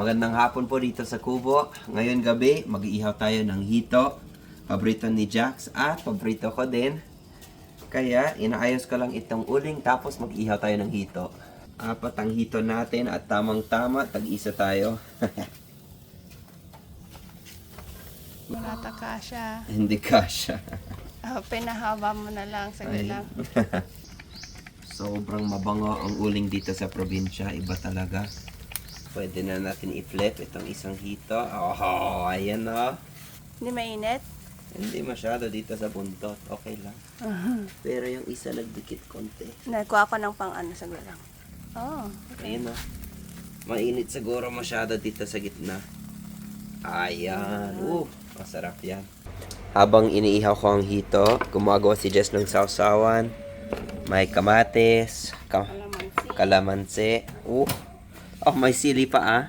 Magandang hapon po dito sa Kubo. Ngayon gabi, mag-iihaw tayo ng hito. Paborito ni Jax at paborito ko din. Kaya, inaayos ko lang itong uling tapos mag-ihaw tayo ng hito. Apat ang hito natin at tamang-tama, tag-isa tayo. Manataka siya. Hindi kasha. Ah, pinahaba mo na lang. Saglit lang. Sobrang mabango ang uling dito sa probinsya. Iba talaga. Pwede na natin i-flip itong isang hito. Oh, ayan o. Hindi mainit? Hindi masyado dito sa buntot. Okay lang. Pero yung isa nagdikit konti. Nakuha ko ng pang ano. Saglit lang. Oh. Ayun o. Mainit siguro masyado dito sa gitna. Ayan. Uh, masarap yan. Habang iniihaw ko ang hito, gumagawa si Jess ng sausawan. May kamatis, ka- Kalamansi. kalamansi. Uh, oh, may sili pa ah.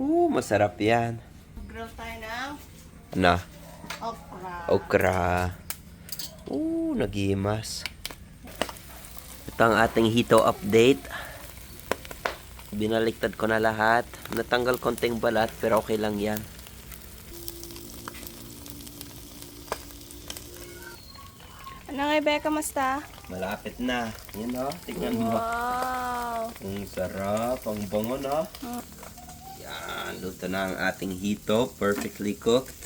Uh, masarap yan. Grill tayo ng Na, okra. okra. Uh, nagimas. Ito ang ating hito update. Binaliktad ko na lahat. Natanggal konting balat pero okay lang yan. Ano nga, Becca, masta? Malapit na. Yan o, tignan mo. Wow. Ang sarap, ang bango no? Mm. Yan, luto na ang ating hito. Perfectly cooked.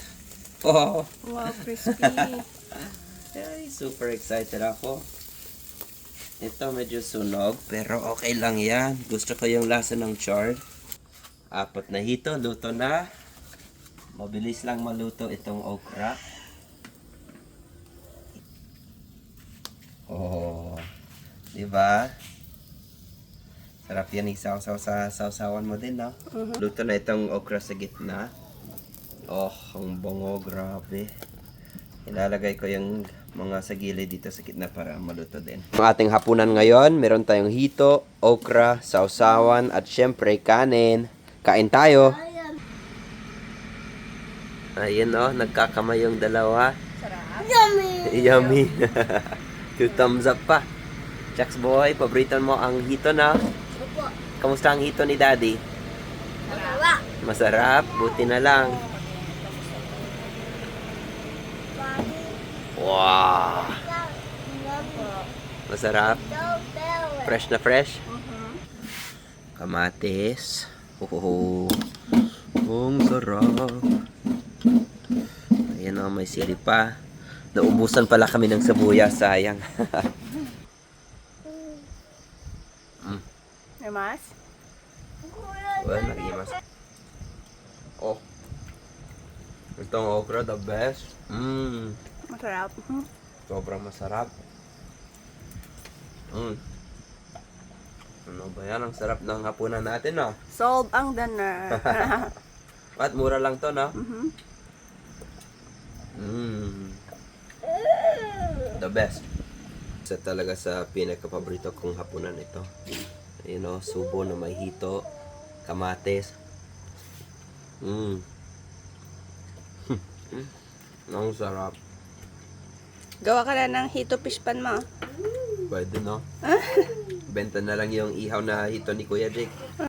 Oh, Wow, crispy. ay, super excited ako. Ito medyo sunog, pero okay lang yan. Gusto ko yung lasa ng chard. Apat na hito, luto na. Mabilis lang maluto itong okra. Oh, di ba? Sarap yan isaw-saw sa sausawan mo din, no? Luto na itong okra sa gitna. Oh, ang bango, grabe. Ilalagay ko yung mga sa gilid dito sa gitna para maluto din. Ang ating hapunan ngayon, meron tayong hito, okra, sausawan, at syempre kanin. Kain tayo! Ayun oh, nagkakamay yung dalawa. Sarap. Yummy! Two thumbs up pa. Jax boy, paborito mo ang hito na. Kamusta ang hito ni daddy? Sarap. Masarap, buti na lang. Wow! Masarap. Fresh na fresh. Kamatis. Oh, ang sarap. Ayan o, may sili pa. Naubusan pala kami ng sabuyas, sayang. May mas? well, nag-imas. Oh. Itong okra, the best. Mmm. Masarap. Mhm. Sobrang masarap. Mm. Ano ba yan? Ang sarap ng hapunan natin, no? Solve ang dinner. At mura lang to, no? Mhm. Mm. The best. Isa talaga sa pinakapaborito kong hapunan ito. You know, subo na may hito, kamates. Mm. Ang sarap. Gawa ka na ng hito fish pan mo. Pwede, no? Benta na lang yung ihaw na hito ni Kuya Jake.